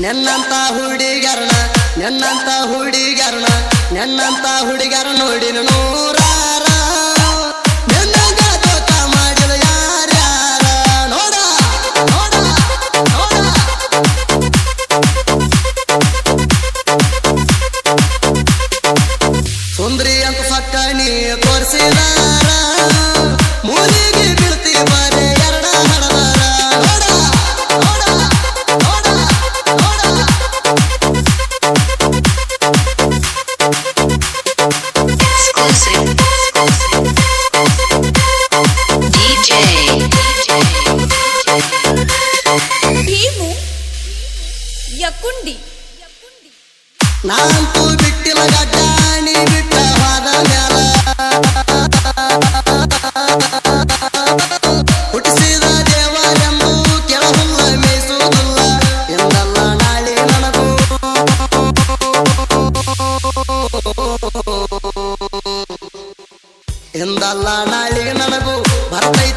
ನೆನ್ನಂತ ಹುಡುಗರಣ ನೆನ್ನಂತ ಹುಡುಗರಣ ನೆನ್ನಂತ ಹುಡುಗರ ನೋಡಿ ನೂರಾರ. ಮಾಡಿದ ಸುಂದ್ರಿ ಅಂತ ಸಕ್ಕ ನೀ ತೋರಿಸಿದಾರ. ಯಕುಂಡಿ ನಾಂತೂ ಬಿಟ್ಟಿಲ್ಲ ಗಡ್ಡಾಣಿ ಬಿಟ್ಟ ಹೋದ ಮ್ಯಾಲ ಹುಟ್ಟಿಸಿದ ದೇವರೆಂದು ಕೆಳಹುಲ್ಲ ಮೇಯಿಸುವುದಿಲ್ಲ ಎಂದಲ್ಲ ನಾಳೆ ನನಗೂ ಎಂದಲ್ಲ ನಾಳೆ ನನಗೂ ಬರ್ತೈತಿ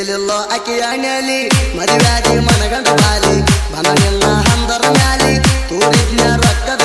ತಿಳಿಲಿಲ್ಲೋ ಅಕ್ಕಿಯ ನ್ಯಾಲಿ ಮದುವೆ ಮನಗಂಡ ಬಾಲಿ ಬನನಿಲ್ಲ ಹಂದರ ಮ್ಯಾಲಿ ತೂರಿದ್ನ ರೊಕ್ಕದ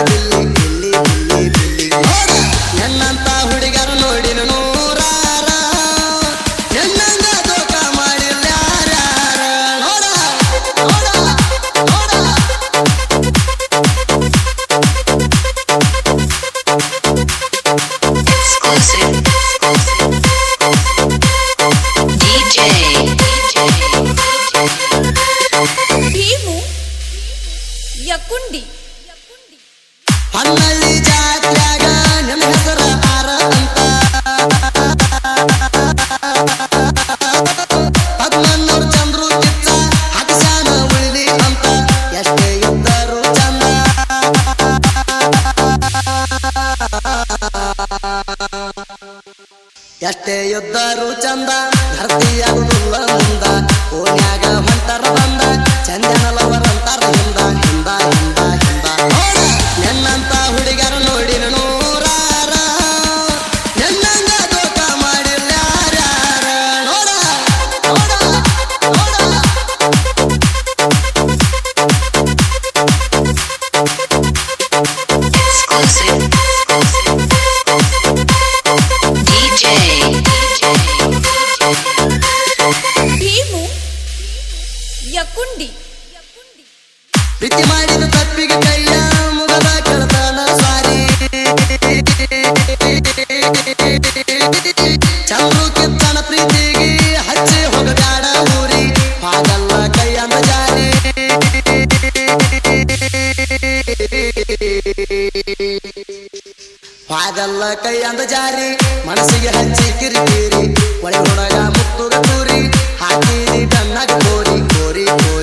ಯಕುಂಡಿ ಹನ್ನಳ್ಳಿ ಹದ್ನನ್ನೂರು ಚಂದ್ರು ಅಂತ. ಎಷ್ಟೇ ಇದ್ದರು ಚಂದ. ಎಷ್ಟೇ ಇದ್ದರು ಚಂದ. ಧರ್ತಿಯಾಗುದಿಲ್ಲ ಮುಂದ ಯಕುಂಡಿ. ಪ್ರೀತಿ ಮಾಡಿದ ತಪ್ಪಿಗೆ ಕೈಯ ಮುಗದ ಕೆಳತನ ಸಾರಿ ಚಂದ್ರು ಕಿತ್ತನ ಪ್ರೀತಿಗೆ ಹಚ್ಚಿ ಹೋಗಬ್ಯಾಡ ಹಾಗಲ್ಲ ಕೈಯ ಜಾರಿ. ಹಾಗಲ್ಲ ಕೈಯಂದ ಜಾರಿ. ಮನಸ್ಸಿಗೆ ಹಚ್ಚಿ ಕಿರಿಕಿರಿ. ಒಳಗೆ ಹುಡುಗ ಯಕುಂಡಿ favorito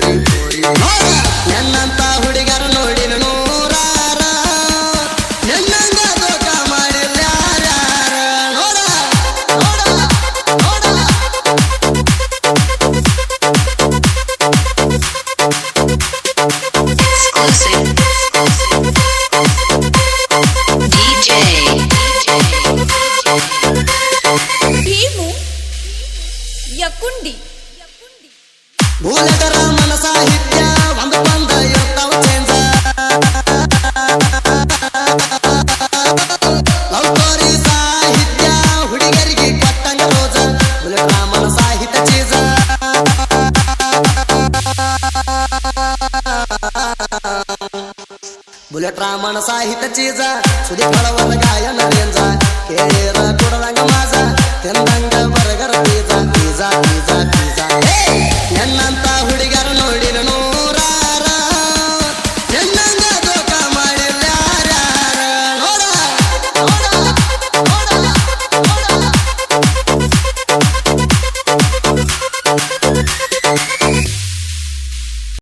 ಬುಲೆಟ್ ರಾಮನ ಸಾಹಿತ್ಯ ಚೀಜ ಬುಲೆಟ್ ರಾಮನ ಸಾಹಿತ್ಯ ಚೀಜ ಸುದಿ ಫಳವನ ಗಾಯನ